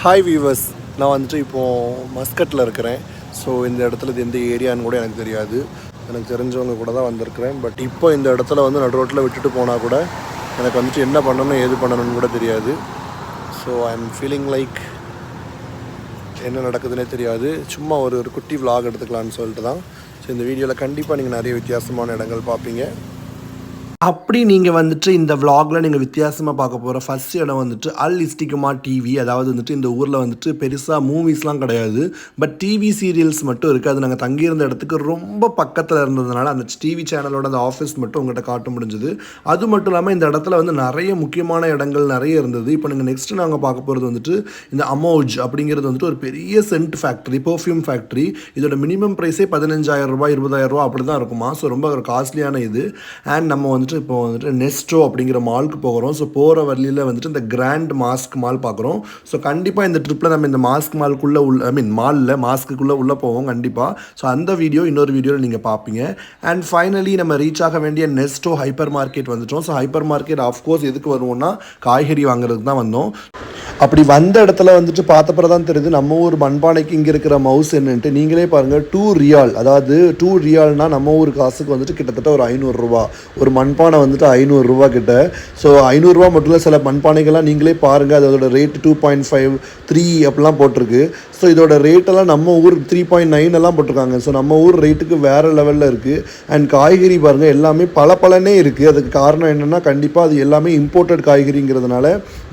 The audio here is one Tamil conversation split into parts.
ஹாய் வீவர்ஸ் நான் வந்துட்டு இப்போது மஸ்கட்டில் இருக்கிறேன். ஸோ இந்த இடத்துல இது எந்த ஏரியான்னு கூட எனக்கு தெரியாது. எனக்கு தெரிஞ்சவங்க கூட தான் வந்திருக்கிறேன். பட் இப்போ இந்த இடத்துல வந்து நடு ரோட்டில் விட்டுட்டு போனால் கூட எனக்கு வந்துட்டு என்ன பண்ணணும் ஏது பண்ணணும்னு கூட தெரியாது. So I am feeling like என்ன நடக்குதுன்னே தெரியாது. சும்மா ஒரு ஒரு குட்டி vlog எடுத்துக்கலான்னு சொல்லிட்டு தான் ஸோ இந்த வீடியோவில் கண்டிப்பாக நீங்கள் நிறைய வித்தியாசமான இடங்கள் பார்ப்பீங்க. அப்படி நீங்கள் வந்துட்டு இந்த விளாகில் நீங்கள் வித்தியாசமாக பார்க்க போகிற ஃபர்ஸ்ட் இடம் வந்துட்டு அல் இஸ்டிகுமா டிவி அதாவது வந்துட்டு இந்த ஊரில் வந்துட்டு பெருசாக மூவிஸ்லாம் கிடையாது. பட் டிவி சீரியல்ஸ் மட்டும் இருக்குது அது நாங்கள் தங்கியிருந்த இடத்துக்கு ரொம்ப பக்கத்தில் இருந்ததுனால அந்த டிவி சேனலோட அந்த ஆஃபீஸ் மட்டும் உங்கள்கிட்ட காட்ட முடிஞ்சது. அது மட்டும் இல்லாமல் இந்த இடத்துல வந்து நிறைய முக்கியமான இடங்கள் நிறைய இருந்தது. இப்போ நீங்கள் நெக்ஸ்ட் நாங்கள் பார்க்க போகிறது வந்துட்டு இந்த அமோஜ் அப்படிங்கிறது வந்துட்டு ஒரு பெரிய சென்ட் ஃபேக்ட்ரி பர்ஃப்யூம் ஃபேக்ட்ரி இதோட மினிமம் ப்ரைஸே பதினஞ்சாயிரம் ரூபாய் இருபதாயிரம் ரூபா அப்படி தான் இருக்குமா? ஸோ ரொம்ப ஒரு காஸ்ட்லியான இது. அண்ட் நம்ம வந்துட்டு இப்போ வந்துட்டு நெஸ்டோ அப்படிங்கிற மாலுக்கு போகிறோம். ஸோ போகிற வழியில் வந்துட்டு இந்த கிராண்ட் மாஸ்க் மால் பார்க்குறோம். ஸோ கண்டிப்பாக இந்த ட்ரிப்பில் நம்ம இந்த மாஸ்க் மால்க்குள்ளே உள்ள ஐ மீன் மாலில் மாஸ்க்குள்ளே உள்ளே போவோம் கண்டிப்பாக ஸோ அந்த வீடியோ இன்னொரு வீடியோவில் நீங்கள் பார்ப்பீங்க. அண்ட் ஃபைனலி நம்ம ரீச் ஆக வேண்டிய நெஸ்டோ ஹைப்பர் மார்க்கெட் வந்துட்டோம். ஸோ ஹைப்பர் மார்க்கெட் ஆஃப்கோர்ஸ் எதுக்கு வருவோம்னா காய்கறி வாங்குறதுக்கு தான் வந்தோம். அப்படி வந்த இடத்துல வந்துட்டு பார்த்தப்பறம் தான் தெரியுது நம்ம ஊர் மண்பானைக்கு இங்கே இருக்கிற மவுஸ் என்னன்ட்டு. நீங்களே பாருங்கள் டூ ரியால் அதாவது டூ ரியால்னால் நம்ம ஊர் காசுக்கு வந்துட்டு கிட்டத்தட்ட ஒரு ஐநூறுரூவா ஒரு மண்பானை வந்துட்டு ஐநூறுரூவா கிட்ட. ஸோ ஐநூறுரூவா மட்டும் இல்லை சில மண்பானைகள்லாம் நீங்களே பாருங்கள் அதோட rate two point five three அப்படிலாம் போட்டிருக்கு. ஸோ இதோட ரேட்டெல்லாம் நம்ம ஊர் த்ரீ பாயிண்ட் நைன் எல்லாம் போட்டிருக்காங்க. ஸோ நம்ம ஊர் ரேட்டுக்கு வேறு லெவலில் இருக்குது அண்ட் காய்கறி பாருங்கள் எல்லாமே பல பலனே இருக்குது அதுக்கு காரணம் என்னென்னா கண்டிப்பாக அது எல்லாமே இம்போர்ட்டட் காய்கறிங்கிறதுனால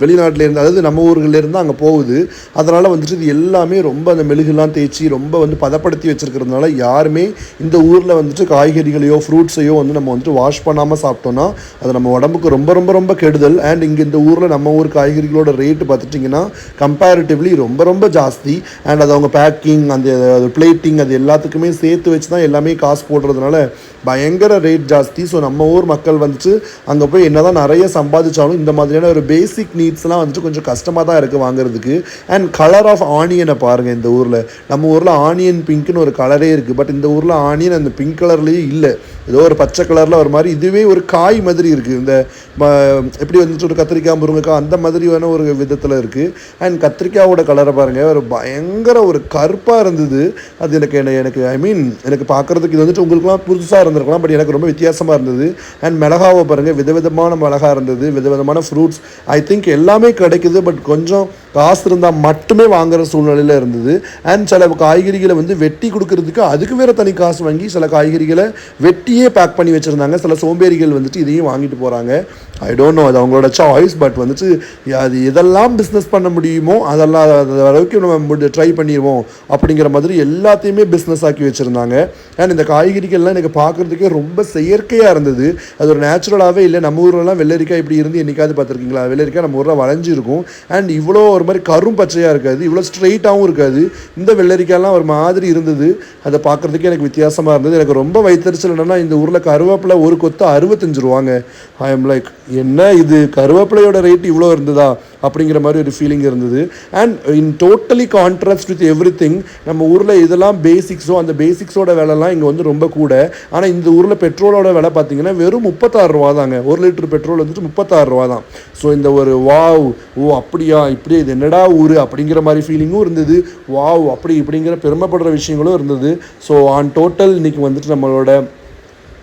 வெளிநாட்டிலேருந்து அதாவது நம்ம ஊர் ஊர்கள்லேருந்து அங்கே போகுது. அதனால் வந்துட்டு இது எல்லாமே ரொம்ப அந்த மெழுகுலாம் தேய்ச்சி ரொம்ப வந்து பதப்படுத்தி வச்சுருக்கிறதுனால யாருமே இந்த ஊரில் வந்துட்டு காய்கறிகளையோ ஃப்ரூட்ஸையோ வந்து நம்ம வந்துட்டு வாஷ் பண்ணாமல் சாப்பிட்டோன்னா அது நம்ம உடம்புக்கு ரொம்ப ரொம்ப ரொம்ப கெடுதல். அண்ட் இங்கே இந்த ஊரில் நம்ம ஊர் காய்கறிகளோட ரேட்டு பார்த்துட்டிங்கன்னா கம்பேரிட்டிவ்லி ரொம்ப ரொம்ப ஜாஸ்தி. அண்ட் அது அவங்க பேக்கிங் அந்த பிளேட்டிங் அது எல்லாத்துக்குமே சேர்த்து வச்சு தான் எல்லாமே காசு போடுறதுனால பயங்கர ரேட் ஜாஸ்தி. ஸோ நம்ம ஊர் மக்கள் வந்துட்டு அங்கே போய் என்ன தான் நிறைய சம்பாதிச்சாலும் இந்த மாதிரியான ஒரு பேசிக் நீட்ஸ்லாம் வந்துட்டு கொஞ்சம் கஷ்டமாக தான் இருக்குது வாங்குறதுக்கு. அண்ட் கலர் ஆஃப் ஆனியனை பாருங்கள் இந்த ஊரில். நம்ம ஊரில் ஆனியன் பிங்க்னு ஒரு கலரே இருக்குது பட் இந்த ஊரில் ஆனியன் அந்த பிங்க் கலர்லேயே இல்லை. ஏதோ ஒரு பச்சை கலரில் ஒரு மாதிரி இதுவே ஒரு காய் மாதிரி இருக்குது இந்த எப்படி வந்துட்டு ஒரு கத்திரிக்காய் முருங்கைக்காய் அந்த மாதிரியான ஒரு விதத்தில் இருக்குது அண்ட் கத்திரிக்காயோட கலரை பாருங்கள் ஒரு பயங்கர ஒரு கருப்பாக இருந்தது. அது எனக்கு என்ன- எனக்கு ஐ மீன் எனக்கு பார்க்குறதுக்கு இது வந்துட்டு உங்களுக்குலாம் புதுசாக இருந்திருக்கலாம். பட் எனக்கு ரொம்ப வித்தியாசமாக இருந்தது. அண்ட் மிளகாவை பாருங்கள் விதவிதமான மிளகா இருந்தது. விதவிதமான ஃப்ரூட்ஸ் ஐ திங்க் எல்லாமே கிடைக்குது. பட் கொஞ்சம் காசு இருந்தால் மட்டுமே வாங்குகிற சூழ்நிலையில் இருந்தது. அண்ட் சில காய்கறிகளை வந்து வெட்டி கொடுக்கறதுக்கு அதுக்கு வேறு தனி காசு வாங்கி சில காய்கறிகளை வெட்டியே பேக் பண்ணி வச்சுருந்தாங்க. சில சோம்பேறிகள் வந்துட்டு இதையும் வாங்கிட்டு போகிறாங்க ஐ டோன்ட் நோ அது அவங்களோட சாய்ஸ் பட் வந்துட்டு அது எதெல்லாம் பிஸ்னஸ் பண்ண முடியுமோ அதெல்லாம் அளவுக்கு நம்ம ட்ரை பண்ணிடுவோம் அப்படிங்கிற மாதிரி எல்லாத்தையுமே பிஸ்னஸ் ஆக்கி வச்சுருந்தாங்க. அண்ட் இந்த காய்கறிகள்லாம் எனக்கு பார்க்குறதுக்கே ரொம்ப செயற்கையாக இருந்தது. அது ஒரு நேச்சுரலாகவே இல்லை. நம்ம ஊர்லலாம் வெள்ளரிக்காய் இப்படி இருந்து என்னைக்காவது பார்த்துருக்கீங்களா? வெள்ளரிக்காய் நம்ம ஊரில் வளைஞ்சிருக்கும். அண்ட் இவ்வளோ ஒரு மாதிரி கரும் பச்சையாக இருக்காது இவ்வளோ ஸ்ட்ரெயிட்டாகவும் இருக்காது. இந்த வெள்ளரிக்காயெல்லாம் ஒரு மாதிரி இருந்தது. அதை பார்க்குறதுக்கே எனக்கு வித்தியாசமாக இருந்தது. எனக்கு ரொம்ப வயிற்றுச்சல் என்னென்னா இந்த ஊரில் கருவேப்பிலை ஒரு கொத்து அறுபத்தஞ்சு ரூபாங்க. ஐ எம் லைக் என்ன இது? கருவேப்பிலையோட ரேட் இவ்வளோ இருந்ததா? அப்படிங்கிற மாதிரி ஒரு ஃபீலிங் இருந்தது. And in totally contrast with everything நம்ம ஊரில் இதெல்லாம் பேசிக்ஸோ அந்த பேசிக்ஸோட விலைலாம் இங்கே வந்து ரொம்ப கூட. ஆனால் இந்த ஊரில் பெட்ரோலோட விலை பார்த்தீங்கன்னா வெறும் முப்பத்தாறு ரூபா தாங்க. ஒரு லிட்டர் பெட்ரோல் வந்துட்டு முப்பத்தாறு ரூபா தான். ஸோ இந்த ஒரு வாவ் ஓ அப்படியா இப்படி இது என்னடா ஊர்? அப்படிங்கிற மாதிரி ஃபீலிங்கும் இருந்தது. வாவ் அப்படி இப்படிங்கிற பெருமைப்படுற விஷயங்களும் இருந்தது. ஸோ ஆன் டோட்டல் இன்றைக்கி வந்துட்டு நம்மளோட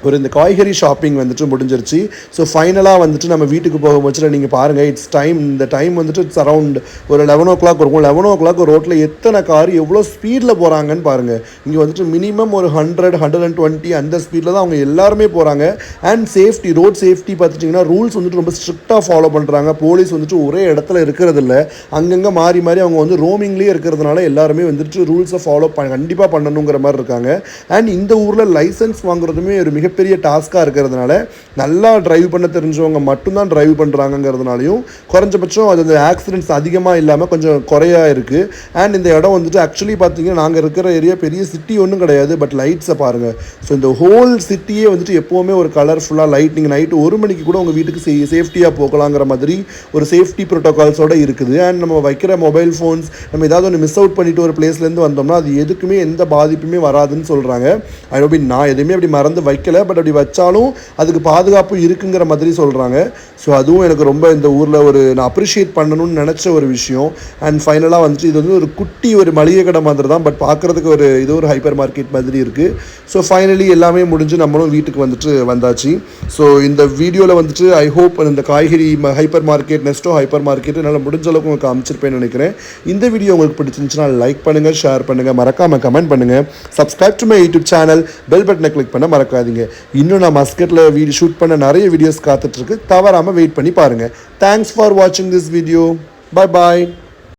ஒரு இந்த காய்கறி ஷாப்பிங் வந்துட்டு முடிஞ்சிருச்சு. ஸோ ஃபைனலாக வந்துட்டு நம்ம வீட்டுக்கு போக வச்சுட்டு நீங்கள் பாருங்கள் இட்ஸ் டைம் இந்த டைம் வந்துட்டு இட்ஸ் அரவுண்ட் ஒரு லெவன் ஓ கிளாக் இருக்கும். லெவன் ஓ கிளாக் ரோட்டில் எத்தனை கார் எவ்வளோ ஸ்பீடில் போகிறாங்கன்னு பாருங்கள் இங்கே வந்துட்டு மினிமம் ஒரு ஹண்ட்ரட் ஹண்ட்ரட் அண்ட் டுவெண்ட்டி அந்த ஸ்பீடில் தான் அவங்க எல்லாருமே போகிறாங்க அண்ட் சேஃப்டி ரோட் சேஃப்டி பார்த்துட்டிங்கன்னா ரூல்ஸ் வந்துட்டு ரொம்ப ஸ்ட்ரிக்டாக ஃபாலோ பண்ணுறாங்க போலீஸ் வந்துட்டு ஒரே இடத்துல இருக்கிறதில்ல. அங்கங்கே மாறி மாறி அவங்க வந்து ரோமிங்லேயே இருக்கிறதுனால எல்லாருமே வந்துட்டு ரூல்ஸை ஃபாலோ பண்ண கண்டிப்பாக பண்ணணுங்கிற மாதிரி இருக்காங்க. அண்ட் இந்த ஊரில் லைசன்ஸ் வாங்குறதுமே ஒரு மிகப்பெரிய டாஸ்க்காக இருக்கிறதுனால நல்லா ட்ரைவ் பண்ண தெரிஞ்சவங்க மட்டும்தான் ட்ரைவ் பண்ணுறாங்கங்கிறதுனாலையும் குறைஞ்சபட்சம் அது அந்த ஆக்சிடென்ட்ஸ் அதிகமாக இல்லாமல் கொஞ்சம் குறையா இருக்குது அண்ட் இந்த இடம் வந்துட்டு ஆக்சுவலி பார்த்தீங்கன்னா நாங்கள் இருக்கிற ஏரியா பெரிய சிட்டி ஒன்றும் கிடையாது பட் லைட்ஸை பாருங்கள் ஸோ இந்த ஹோல் சிட்டியே வந்துட்டு எப்போவுமே ஒரு கலர்ஃபுல்லாக லைட் நீங்கள் நைட்டு ஒரு மணிக்கு கூட உங்கள் வீட்டுக்கு சே சேஃப்டியாக போகலாங்கிற மாதிரி ஒரு சேஃப்டி ப்ரோட்டோகால்ஸோட இருக்குது. அண்ட் நம்ம வைக்கிற மொபைல் ஃபோன்ஸ் நம்ம ஏதாவது ஒன்று மிஸ் அவுட் பண்ணிட்டு ஒரு பிளேஸ்லேருந்து வந்தோம்னா அது எதுக்குமே எந்த பாதிப்புமே வராதுன்னு சொல்கிறாங்க ஐ மீன் நான் எதுவுமே அப்படி மறந்து வைக்கல. இல்லை பட் அப்படி வச்சாலும் அதுக்கு பாதுகாப்பு இருக்குங்கிற மாதிரி சொல்கிறாங்க ஸோ அதுவும் எனக்கு ரொம்ப இந்த ஊரில் ஒரு நான் அப்ரிஷியேட் பண்ணணும்னு நினச்ச ஒரு விஷயம். அண்ட் ஃபைனலாக வந்துட்டு இது வந்து ஒரு குட்டி ஒரு மளிகை கடை மாதிரி தான் பட் பார்க்குறதுக்கு ஒரு இது ஒரு ஹைப்பர் மார்க்கெட் மாதிரி இருக்குது ஸோ ஃபைனலி எல்லாமே முடிஞ்சு நம்மளும் வீட்டுக்கு வந்துட்டு வந்தாச்சு. ஸோ இந்த வீடியோவில் வந்துட்டு ஐ ஹோப் இந்த காய்கறி ஹைப்பர் மார்க்கெட் நெஸ்டோ ஹைப்பர் மார்க்கெட் என்னால் முடிஞ்ச அளவுக்கு உங்களுக்கு அமைச்சிருப்பேன்னு நினைக்கிறேன். இந்த வீடியோ உங்களுக்கு பிடிச்சிருந்துச்சுன்னா லைக் பண்ணுங்கள் ஷேர் பண்ணுங்கள் மறக்காமல் கமெண்ட் பண்ணுங்கள் subscribe to my YouTube channel bell பட்டனை கிளிக் பண்ண மறக்காதீங்க. இன்னும் நான் மஸ்கட்டில் வீடியோ ஷூட் பண்ண நிறைய வீடியோஸ் காத்துட்ருக்கு தவறாமல் வெயிட் பண்ணி பாருங்கள் தேங்க்ஸ் ஃபார் வாட்சிங் திஸ் வீடியோ பாய் பாய்